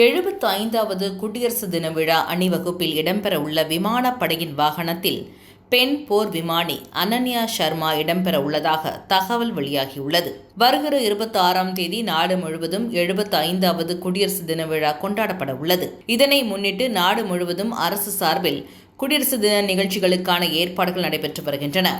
எழுபத்து ஐந்தாவது குடியரசு தின விழா அணிவகுப்பில் இடம்பெறவுள்ள விமானப்படையின் வாகனத்தில் பெண் போர் விமானி அனன்யா சர்மா இடம்பெற உள்ளதாக தகவல் வெளியாகியுள்ளது. வருகிற இருபத்தி ஆறாம் தேதி நாடு முழுவதும் எழுபத்தி ஐந்தாவது குடியரசு தின விழா கொண்டாடப்பட உள்ளது. இதனை முன்னிட்டு நாடு முழுவதும் அரசு சார்பில் குடியரசு தின நிகழ்ச்சிகளுக்கான ஏற்பாடுகள் நடைபெற்று வருகின்றன.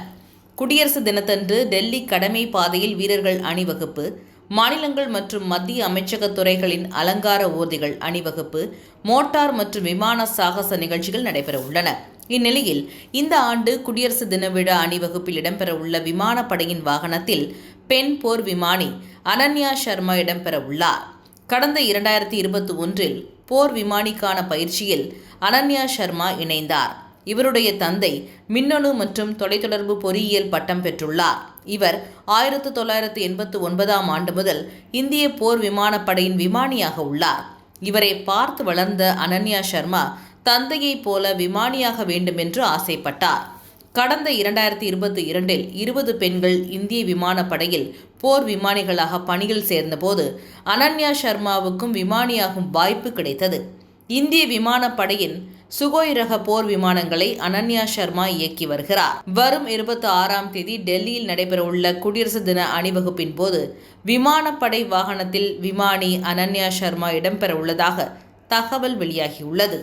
குடியரசு தினத்தன்று டெல்லி கடமை பாதையில் வீரர்கள் அணிவகுப்பு மாநிலங்கள் மற்றும் மத்திய அமைச்சக துறைகளின் அலங்கார ஊர்திகள் அணிவகுப்பு மோட்டார் மற்றும் விமான சாகச நிகழ்ச்சிகள் நடைபெற உள்ளன. இந்நிலையில் இந்த ஆண்டு குடியரசு தின விழா அணிவகுப்பில் இடம்பெறவுள்ள விமானப்படையின் வாகனத்தில் பெண் போர் விமானி அனன்யா சர்மா இடம்பெற உள்ளார். கடந்த இரண்டாயிரத்தி இருபத்தி ஒன்றில் போர் விமானிக்கான பயிற்சியில் அனன்யா சர்மா இணைந்தார். இவருடைய தந்தை மின்னணு மற்றும் தொலைத்தொடர்பு பொறியியல் பட்டம் பெற்றுள்ளார். இவர் ஆயிரத்து தொள்ளாயிரத்து எண்பத்து ஒன்பதாம் ஆண்டு முதல் இந்திய போர் விமானப்படையின் விமானியாக உள்ளார். இவரை பார்த்து வளர்ந்த அனன்யா சர்மா தந்தையைப் போல விமானியாக வேண்டுமென்று ஆசைப்பட்டார். கடந்த இரண்டாயிரத்தி இருபத்தி இரண்டில் இருபது பெண்கள் இந்திய விமானப்படையில் போர் விமானிகளாக பணியில் சேர்ந்தபோது அனன்யா சர்மாவுக்கும் விமானியாகும் வாய்ப்பு கிடைத்தது. இந்திய விமானப்படையின் சுகோய் ரக போர் விமானங்களை அனன்யா சர்மா இயக்கி வருகிறார். வரும் இருபத்தி ஆறாம் தேதி டெல்லியில் நடைபெறவுள்ள குடியரசு தின அணிவகுப்பின் போது விமானப்படை வாகனத்தில் விமானி அனன்யா சர்மா இடம்பெற உள்ளதாக தகவல் வெளியாகியுள்ளது.